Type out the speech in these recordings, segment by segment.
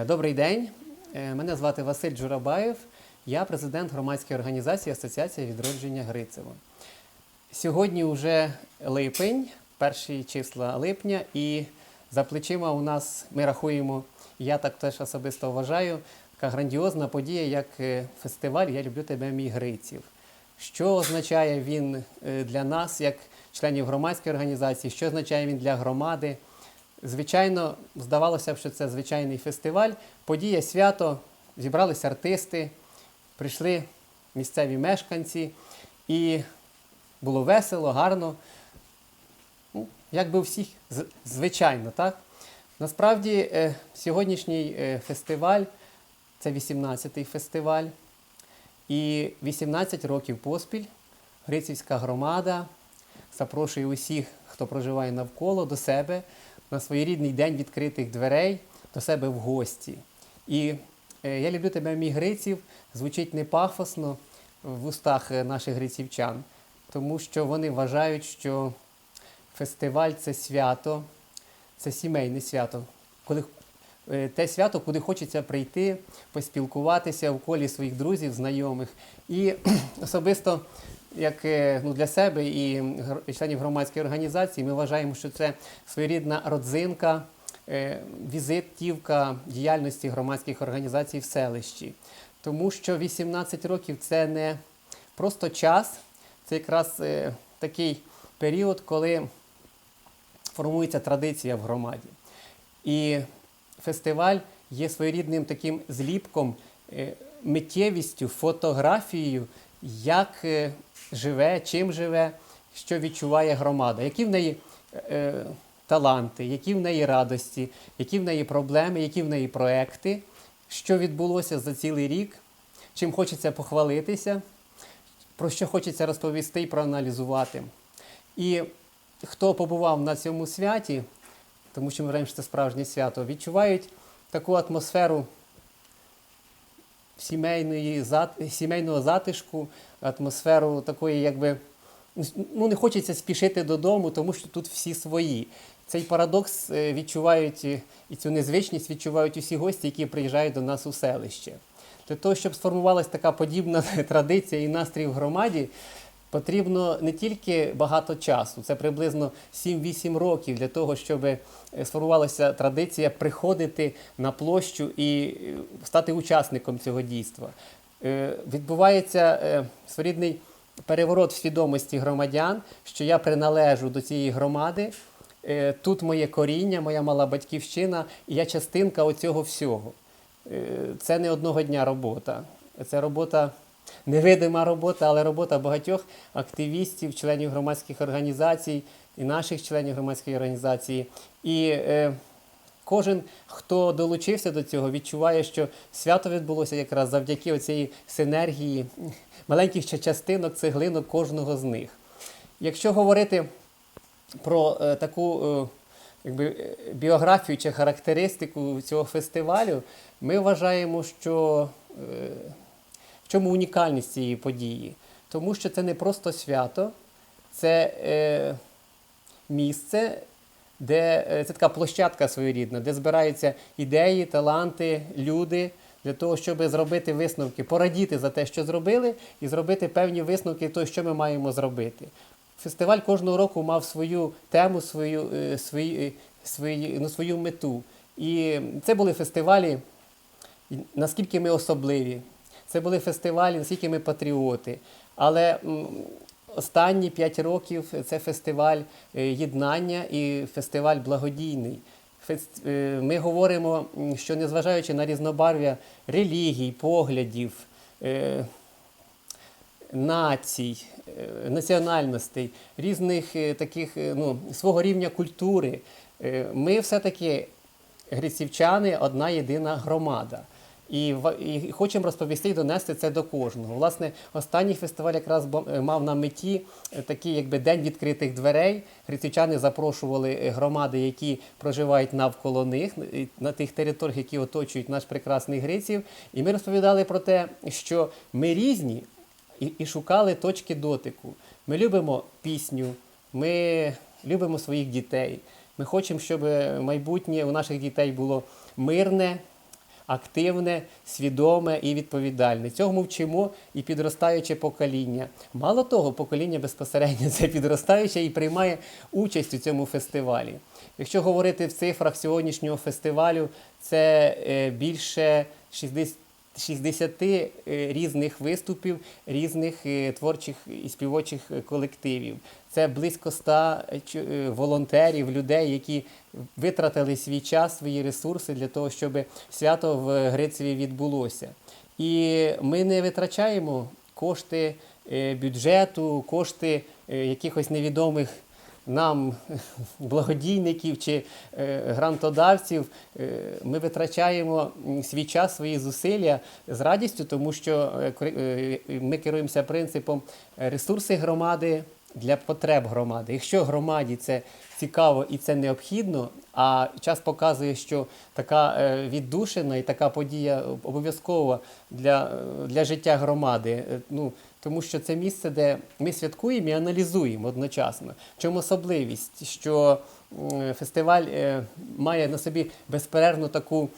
Е, Добрий день. Е, Мене звати Василь Джурабаєв. Я президент громадської організації Асоціація відродження Грицево. Сьогодні вже липень, перші числа липня, і за плечима у нас ми рахуємо, я так теж особисто вважаю, така грандіозна подія, як е, фестиваль Я люблю тебе, мій Гриців. Що означає він для нас, як членів громадської організації, що означає він для громади? Звичайно, здавалося б, що це звичайний фестиваль, подія, свято, зібралися артисти, прийшли місцеві мешканці, і було весело, гарно. Ну, як би всіх, звичайно, так? Насправді, е, сьогоднішній е, фестиваль це 18-й фестиваль. І 18 років поспіль Грицівська громада запрошує усіх, хто проживає навколо, до себе на своєрідний день відкритих дверей до себе в гості. І е, я люблю тебе, мій Гриців, звучить не пафосно в устах наших грицівчан, тому що вони вважають, що фестиваль це свято, це сімейне свято, коли е, те свято, куди хочеться прийти, поспілкуватися в колі своїх друзів, знайомих. І особисто як ну, для себе і членів громадської організації, ми вважаємо, що це своєрідна родзинка, е, візитівка діяльності громадських організацій в селищі. Тому що 18 років це не просто час, це якраз е, такий період, коли формується традиція в громаді. І фестиваль є своєрідним таким зліпком, е, миттєвістю, фотографією, як живе, чим живе, що відчуває громада, які в неї е, таланти, які в неї радості, які в неї проблеми, які в неї проекти, що відбулося за цілий рік, чим хочеться похвалитися, про що хочеться розповісти і проаналізувати. І хто побував на цьому святі, тому що ми вважаємо, що це справжнє свято, відчувають таку атмосферу сімейної, сімейного затишку, атмосферу такої, якби ну, не хочеться спішити додому, тому що тут всі свої. Цей парадокс е, відчувають е, і цю незвичність відчувають усі гості, які приїжджають до нас у селище. Для того, щоб сформувалася така подібна традиція і настрій в громаді, потрібно не тільки багато часу, це приблизно 7-8 років для того, щоб е, сформувалася традиція приходити на площу і е, стати учасником цього дійства. Е, Відбувається своєрідний переворот в свідомості громадян, що я приналежу до цієї громади. Тут моє коріння, моя мала батьківщина, і я частинка оцього всього. Це не одного дня робота. Це робота, невидима робота, але робота багатьох активістів, членів громадських організацій і наших членів громадської організації. І е, кожен, хто долучився до цього, відчуває, що свято відбулося якраз завдяки оцієї синергії маленьких частинок, цеглинок кожного з них. Якщо говорити про е, таку е, якби, е, біографію чи характеристику цього фестивалю, ми вважаємо, що е, в чому унікальність цієї події? Тому що це не просто свято, це е, місце, де е, це така площадка своєрідна, де збираються ідеї, таланти, люди для того, щоб зробити висновки, порадіти за те, що зробили, і зробити певні висновки того, що ми маємо зробити. Фестиваль кожного року мав свою тему, свою, е, свої, е, свої, ну, свою мету. І це були фестивалі, наскільки ми особливі. Це були фестивалі, наскільки ми патріоти. Але останні п'ять років це фестиваль е, єднання і фестиваль благодійний. Е, Ми говоримо, що незважаючи на різнобарв'я релігій, поглядів, е, націй, національностей, різних таких ну, свого рівня культури, ми все-таки грицівчани одна єдина громада. І, і хочемо розповісти і донести це до кожного. Власне, останній фестиваль якраз е, мав на меті е, такий якби день відкритих дверей. Грицівчани запрошували е, громади, які проживають навколо них, на тих територіях, які оточують наш прекрасний Гриців. І ми розповідали про те, що ми різні і, і шукали точки дотику. Ми любимо пісню, ми любимо своїх дітей. Ми хочемо, щоб майбутнє у наших дітей було мирне, активне, свідоме і відповідальне. Цього вчимо і підростаюче покоління. Мало того, покоління безпосередньо це підростаюче і приймає участь у цьому фестивалі. Якщо говорити в цифрах сьогоднішнього фестивалю, це е, більше 60 60 е, різних виступів, різних е, творчих і співочих колективів. Це близько 100 чо- е, волонтерів, людей, які витратили свій час, свої ресурси для того, щоб свято в Грицеві відбулося. І ми не витрачаємо кошти бюджету, кошти якихось невідомих нам благодійників чи е, грантодавців. Е, Ми витрачаємо свій час, свої зусилля з радістю, тому що е, ми керуємося принципом ресурси громади для потреб громади. Якщо громаді це цікаво і це необхідно, а час показує, що така віддушина і така подія обов'язкова для, для життя громади. Ну, тому що це місце, де ми святкуємо і аналізуємо одночасно. В чому особливість, що фестиваль е, має на собі безперервну таку.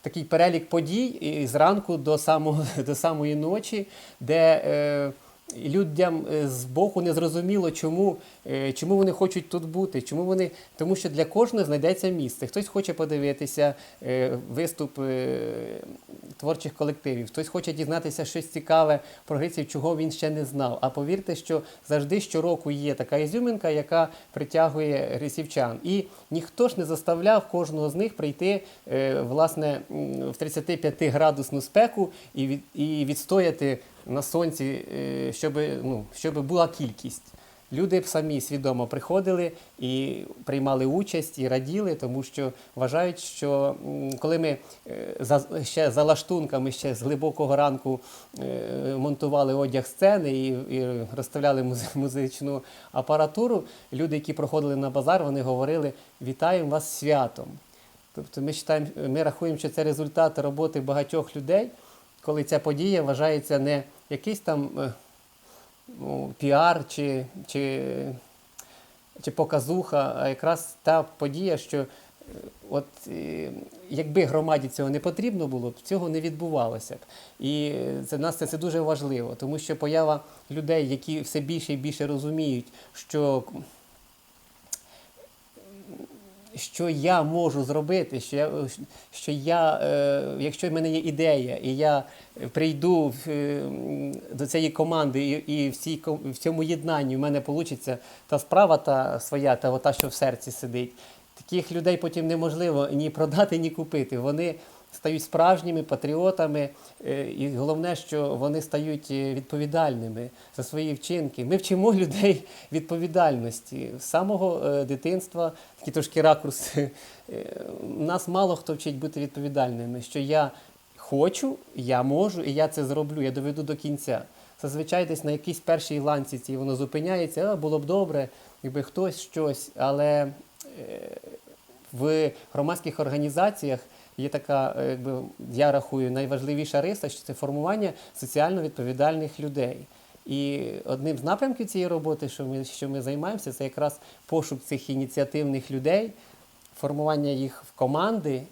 Такий перелік подій і зранку до самого до самої ночі, де е, людям е, з боку не зрозуміло, чому, е, чому вони хочуть тут бути, чому вони, тому що для кожного знайдеться місце. Хтось хоче подивитися е, виступ творчих колективів, хтось хоче дізнатися щось цікаве про гриців, чого він ще не знав. А повірте, що завжди щороку є така ізюминка, яка притягує грисівчан. І ніхто ж не заставляв кожного з них прийти власне в 35 градусну спеку і відстояти на сонці, е, щоб, ну, щоб була кількість. Люди б самі свідомо приходили і приймали участь і раділи, тому що вважають, що коли ми е, за, ще за лаштунками, ще з глибокого ранку е, монтували одяг сцени і, і розставляли музичну апаратуру, люди, які проходили на базар, вони говорили: вітаємо вас святом. Тобто ми, вважаємо, ми рахуємо, що це результат роботи багатьох людей, коли ця подія вважається не якийсь там е, ну, піар чи, чи, чи показуха, а якраз та подія, що е, от, е, якби громаді цього не потрібно було б, цього не відбувалося б. І це нас це, це дуже важливо, тому що поява людей, які все більше і більше розуміють, що що я можу зробити, що я, що я е, якщо в мене є ідея, і я прийду е, до цієї команди, і, в, цій, в цьому єднанні в мене вийде та справа та своя, та та, що в серці сидить. Таких людей потім неможливо ні продати, ні купити. Вони стають справжніми патріотами, е, і головне, що вони стають е, відповідальними за свої вчинки. Ми вчимо людей відповідальності з самого е, дитинства, такий трошки ракурс. е, Нас мало хто вчить бути відповідальними, що я хочу, я можу, і я це зроблю, я доведу до кінця. Зазвичай десь на якійсь першій ланці воно зупиняється, а, було б добре, якби хтось щось, але в громадських організаціях є така, е, якби я рахую, найважливіша риса, що це формування соціально відповідальних людей. І одним з напрямків цієї роботи, що ми, що ми займаємося, це якраз пошук цих ініціативних людей, формування їх в команди,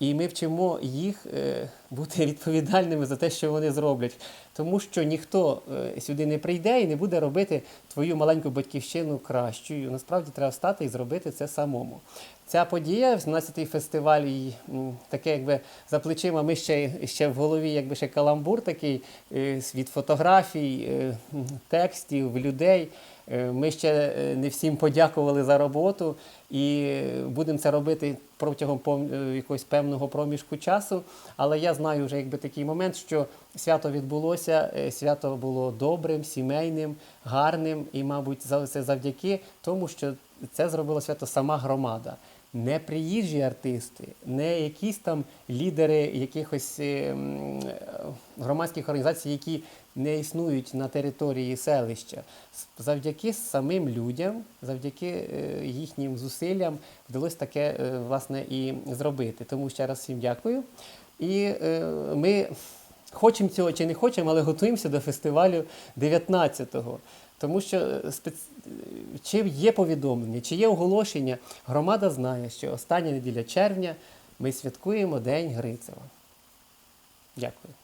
і ми вчимо їх е, бути відповідальними за те, що вони зроблять. Тому що ніхто е, сюди не прийде і не буде робити твою маленьку батьківщину кращою. Насправді треба встати і зробити це самому. Ця подія, 17-й фестиваль, і, таке якби за плечима, ми ще, ще в голові, якби ще каламбур такий е, від фотографій, текстів, людей. Ми ще не всім подякували за роботу і будемо це робити протягом якогось певного проміжку часу. Але я знаю вже якби такий момент, що свято відбулося, е, свято було добрим, сімейним, гарним, і, мабуть, це завдяки тому, що це зробила свято сама громада. Не приїжджі артисти, не якісь там лідери якихось е, е, громадських організацій, які не існують на території селища. Завдяки самим людям, завдяки е, їхнім зусиллям вдалося таке власне і зробити. Тому ще раз всім дякую. І ми хочемо цього чи не хочемо, але готуємося до фестивалю 19-го. Тому що е, чи є повідомлення, чи є оголошення, громада знає, що остання неділя червня ми святкуємо День Грицева. Дякую.